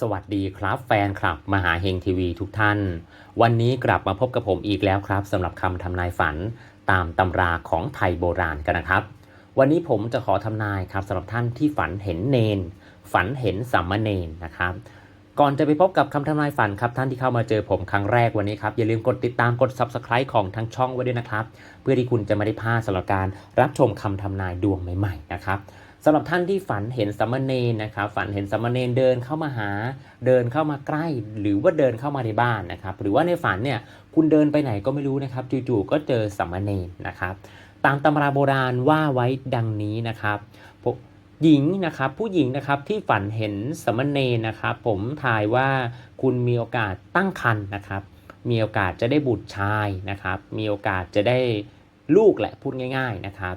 สวัสดีครับแฟนคลับมหาเฮงทีวีทุกท่าน วันนี้กลับมาพบกับผมอีกแล้วครับสำหรับคำทำนายฝันตามตำราของไทยโบราณกันนะครับ วันนี้ผมจะขอทำนายครับสำหรับท่านที่ฝันเห็นเนน ฝันเห็นสัมมเนนนะครับ ก่อนจะไปพบกับคำทำนายฝันครับท่านที่เข้ามาเจอผมครั้งแรกวันนี้ครับอย่าลืมกดติดตามกด subscribe ของทางช่องไว้ด้วยนะครับ เพื่อที่คุณจะไม่ได้พลาดสำหรับการรับชมคำทำนายดวงใหม่ๆนะครับ สำหรับท่านที่ฝันเห็นสัมมเนนนะครับฝันเห็นสัมมเนเดินเข้ามาหา เดินเข้ามาใกล้ หรือว่าเดินเข้ามาในบ้านนะครับหรือว่าในฝันเนี่ยคุณเดินไปไหนก็ไม่รู้นะครับจู่ๆก็เจอสัมมเนนนะครับตามตำราโบราณว่าไว้ดังนี้นะครับหญิงนะครับผู้หญิงนะครับที่ฝันเห็นสามเณรนะครับผมทายว่าคุณมีโอกาสตั้งครรภ์นะครับ มีโอกาสจะได้บุตรชายนะครับ มีโอกาสจะได้ลูกแหละพูดง่าย ๆนะครับ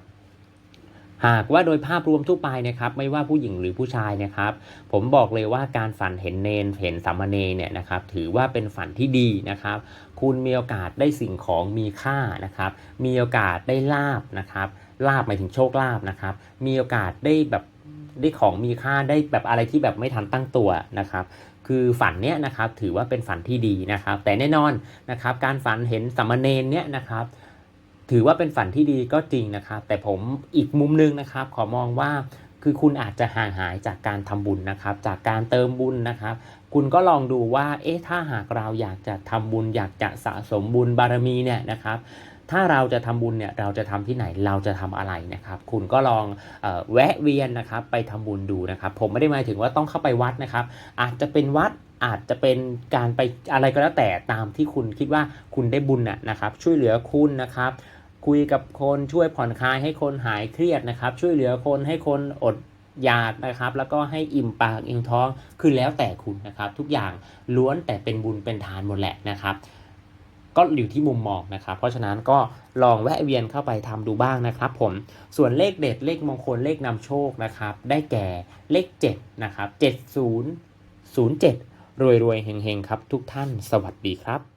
หากว่าโดยภาพรวมทั่วไปนะครับไม่ว่าผู้หญิงหรือผู้ชายนะครับ ผมบอกเลยว่าการฝันเห็นเนนเห็นสามเณรเนี่ยนะครับถือว่าเป็นฝันที่ดีนะครับ คุณมีโอกาสได้สิ่งของมีค่านะครับ มีโอกาสได้ลาบนะครับลาบหมายถึงโชคลาบนะครับ มีโอกาสได้แบบได้ของมีค่าได้แบบอะไรที่แบบไม่ทันตั้งตัวนะครับ คือฝันเนี้ยนะครับถือว่าเป็นฝันที่ดีนะครับ แต่แน่นอนนะครับ การฝันเห็นสามเณรเนี่ยนะครับ ถือว่าเป็นฝันที่ดีก็จริงนะครับ แต่ผมอีกมุมหนึงนะครับ ขอมองว่าคือคุณอาจจะห่างหายจากการทำบุญนะครับ จากการเติมบุญนะครับ คุณก็ลองดูว่า เอ๊ะ ถ้าหากเราอยากจะทำบุญ อยากจะสะสมบุญบารมีเนี่ยนะครับถ้าเราจะทำบุญเนี่ยเราจะทำที่ไหนเราจะทำอะไรนะครับ คุณก็ลองออแวะเวียนนะครับ ไปทำบุญดูนะครับ ผมไม่ได้หมายถึงว่าต้องเข้าไปวัดนะครับ อาจจะเป็นวัดอาจจะเป็นการไปอะไรก็แล้วแต่ตามที่คุณคิดว่าคุณได้บุญน่ะนะครับ ช่วยเหลือคุณนะครับ คุยกับคนช่วยผ่อนคลายให้คนหายเครียดนะครับ ช่วยเหลือคนให้คนอดอยากนะครับ แล้วก็ให้อิ่มปากอิ่มท้องคือแล้วแต่คุณนะครับ ทุกอย่างล้วนแต่เป็นบุญเป็นทานหมดแหละนะครับ ก็อยู่ที่มุมมองนะครับ เพราะฉะนั้นก็ลองแวะเวียนเข้าไปทำดูบ้างนะครับ ผมส่วนเลขเด็ดเลขมงคลเลขนำโชคนะครับ ได้แก่เลข7นะครับ7007รวยรวยๆเฮงครับ ทุกท่านสวัสดีครับ